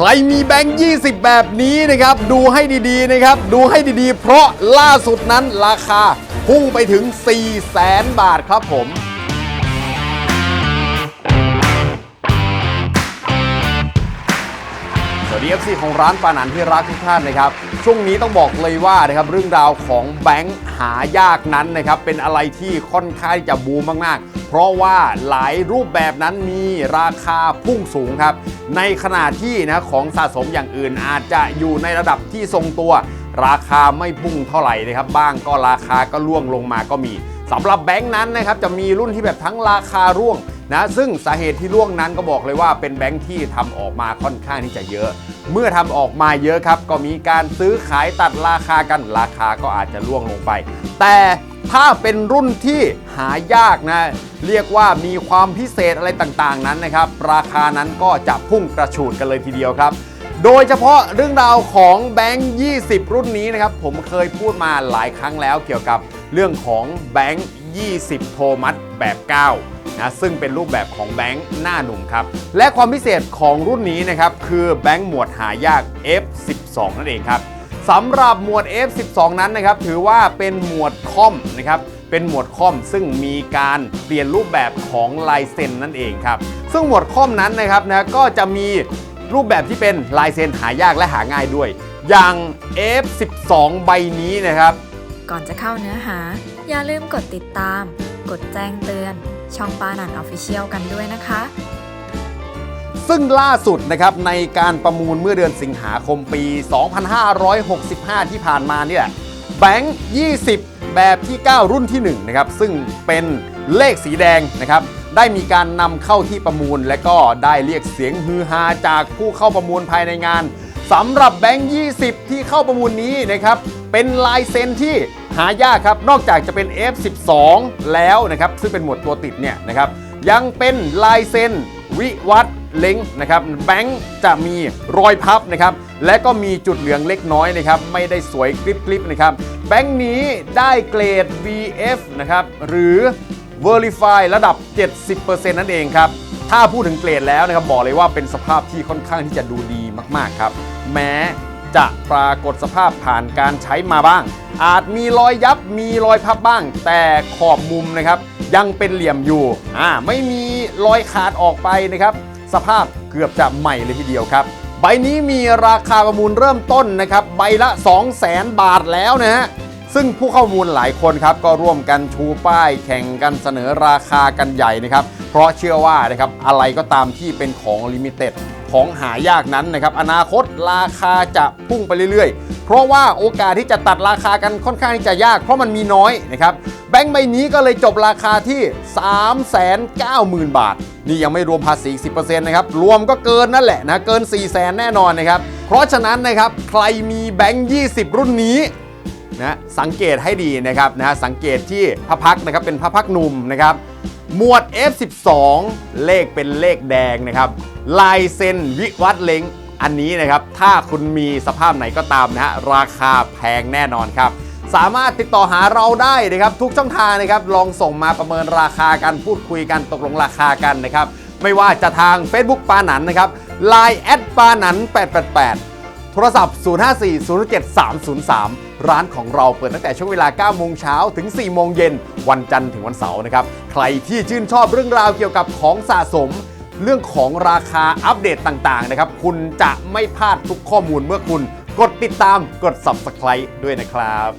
ใครมีแบงค์ 20 แบบนี้นะครับ ดูให้ดีๆนะครับ ดูให้ดีๆ เพราะล่าสุดนั้นราคาพุ่งไปถึง 4 0 0แสนบาทครับผม สวัสดี FC ของร้านปานันที่รักทุกท่านนะครับ ช่วงนี้ต้องบอกเลยว่านะครับเรื่องราวของแบงค์หายากนั้นนะครับเป็นอะไรที่ค่อนข้างจะบูมมากๆ เพราะว่าหลายรูปแบบนั้นมีราคาพุ่งสูงครับ ในขณะที่นะของสะสมอย่างอื่นอาจจะอยู่ในระดับที่ทรงตัว ราคาไม่พุ่งเท่าไหร่นะครับ บ้างก็ราคาก็ล่วงลงมาก็มีสำหรับแบงค์นั้นนะครับจะมีรุ่นที่แบบทั้งราคาร่วง นะซึ่งสาเหตุที่ร่วงนั้นก็บอกเลยว่าเป็นแบงค์ที่ทำออกมาค่อนข้างที่จะเยอะ เมื่อทำออกมาเยอะครับ ก็มีการซื้อขายตัดราคากันราคาก็อาจจะร่วงลงไป แต่ถ้าเป็นรุ่นที่หายากนะ เรียกว่ามีความพิเศษอะไรต่างๆนั้นนะครับ ราคานั้นก็จะพุ่งกระฉูดกันเลยทีเดียวครับ โดยเฉพาะเรื่องราวของแบงค์20 รุ่นนี้นะครับ ผมเคยพูดมาหลายครั้งแล้วเกี่ยวกับเรื่องของแบงค์20 โทมัสแบบ 9 นะซึ่งเป็นรูปแบบของแบงค์หน้าหนุ่มครับ และความพิเศษของรุ่นนี้นะครับ คือแบงค์หมวดหายาก F12 นั่นเองครับสำหรับหมวด F12 นั้นนะครับ ถือว่าเป็นหมวดคอมนะครับเป็นหมวดคอมซึ่งมีการเปลี่ยนรูปแบบของลายเซ็นนั่นเองครับซึ่งหมวดคอมนั้นนะครับนะก็จะมีรูปแบบที่เป็นลายเซ็นหายากและหาง่ายด้วย อย่าง F12 ใบนี้นะครับ ก่อนจะเข้าเนื้อหา อย่าลืมกดติดตาม กดแจ้งเตือน ช่องปานันออฟฟิเชียลกันด้วยนะคะ ซึ่งล่าสุดนะครับในการประมูลเมื่อเดือนสิงหาคมปี 2565 ที่ผ่านมานี่ยแบงค์20 แบบที่ 9 รุ่นที่1นะครับซึ่งเป็นเลขสีแดงนะครับได้มีการนำเข้าที่ประมูล และก็ได้เรียกเสียงฮือฮาจากผู้เข้าประมูลภายในงานสำหรับแบงค์ 20 ที่เข้าประมูลนี้นะครับเป็นลายเซ็นที่ หายากครับ นอกจากจะเป็น F12 แล้วนะครับ ซึ่งเป็นหมวดตัวติดเนี่ยนะครับ ยังเป็นลายเซ็นวิวัฒเล้งนะครับแบงค์จะมีรอยพับนะครับและก็มีจุดเหลืองเล็กน้อยนะครับไม่ได้สวยกริบๆนะครับแบงค์นี้ได้เกรด VF นะครับหรือ Verify ระดับ 70%นั่นเองครับถ้าพูดถึงเกรดแล้วนะครับบอกเลยว่าเป็นสภาพที่ค่อนข้างที่จะดูดีมากๆครับแม้ จะปรากฏสภาพผ่านการใช้มาบ้าง อาจมีรอยยับมีรอยพับบ้าง แต่ขอบมุมนะครับยังเป็นเหลี่ยมอยู่อ่าไม่มีรอยขาดออกไปนะครับ สภาพเกือบจะใหม่เลยทีเดียวครับ ใบนี้มีราคาประมูลเริ่มต้นนะครับ ใบละ 2 0 0แสนบาทแล้วนะฮะซึ่งผู้เข้ามูลหลายคนครับ ก็ร่วมกันชูป้ายแข่งกันเสนอราคากันใหญ่นะครับ เพราะเชื่อว่านะครับอะไรก็ตามที่เป็นของลิมิเต็ด ของหายากนั้นนะครับอนาคตราคาจะพุ่งไปเรื่อยๆ เพราะว่าโอกาสที่จะตัดราคากันค่อนข้างที่จะยาก เพราะมันมีน้อยนะครับแบงค์ใบนี้ก็เลยจบราคาที่ 390,000 บาท นี่ยังไม่รวมภาษี10%นะครับรวมก็เกินนั่นแหละนะเกิน 4 0 0 0 0 0แน่นอนนะครับเพราะฉะนั้นนะครับใครมีแบงค์20 รุ่นนี้นะสังเกตให้ดีนะครับนะสังเกตที่พระพักนะครับเป็นพระพักหนุ่มนะครับ หมวด F12 เลขเป็นเลขแดงนะครับ ลายเซ็นวิวัฒเล้งอันนี้นะครับ ถ้าคุณมีสภาพไหนก็ตามนะฮะ ราคาแพงแน่นอนครับ สามารถติดต่อหาเราได้นะครับ ทุกช่องทางนะครับ ลองส่งมาประเมินราคากันพูดคุยกันตกลงราคากันนะครับ ไม่ว่าจะทาง Facebook ปาหนันนะครับ Line แอดปาหนัน888 โทรศัพท์ 054-007-303 ร้านของเราเปิดตั้งแต่ช่วงเวลา 9 โมงเช้าถึง 4 โมงเย็น วันจันทร์ถึงวันเสาร์นะครับ ใครที่ชื่นชอบเรื่องราวเกี่ยวกับของสะสม เรื่องของราคาอัปเดตต่างๆนะครับ คุณจะไม่พลาดทุกข้อมูลเมื่อคุณกดติดตามกด Subscribe ด้วยนะครับ